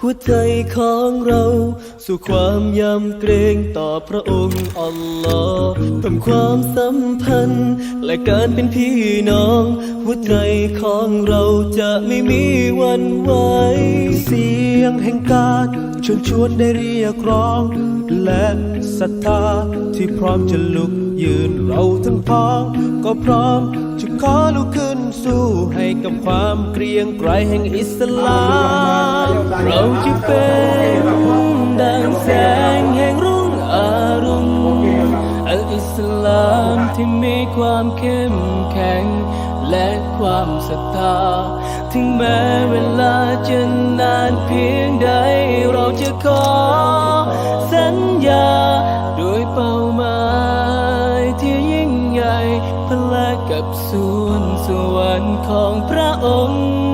หัวใจของเรา สู่ความยำเกรงต่อพระองค์อัลลอฮ์เพิ่มความสัมพันธ์ และการเป็นพี่น้อง หัวใจของเราจะไม่มีวันไหวเสียงแห่งการชวนชวนได้เรียกร้อง และศรัทธาที่พร้อมจะลุกยืนเราทั้งพ้อง ก็พร้อมจะขอลุกขึ้นสู้ให้กับความเกรียงไกรแห่งอิสลาม เราจะเป็นดังแสงแห่งรุ่งอรุณอัลอิสลามที่มีความเข้มแข็ง และความศรัทธา ถึงแม้เวลาจะนานเพียงใด เราจะขอสัญญาโดยเป้าหมายที่ยิ่งใหญ่พละกับส่วนสวรรค์ของพระองค์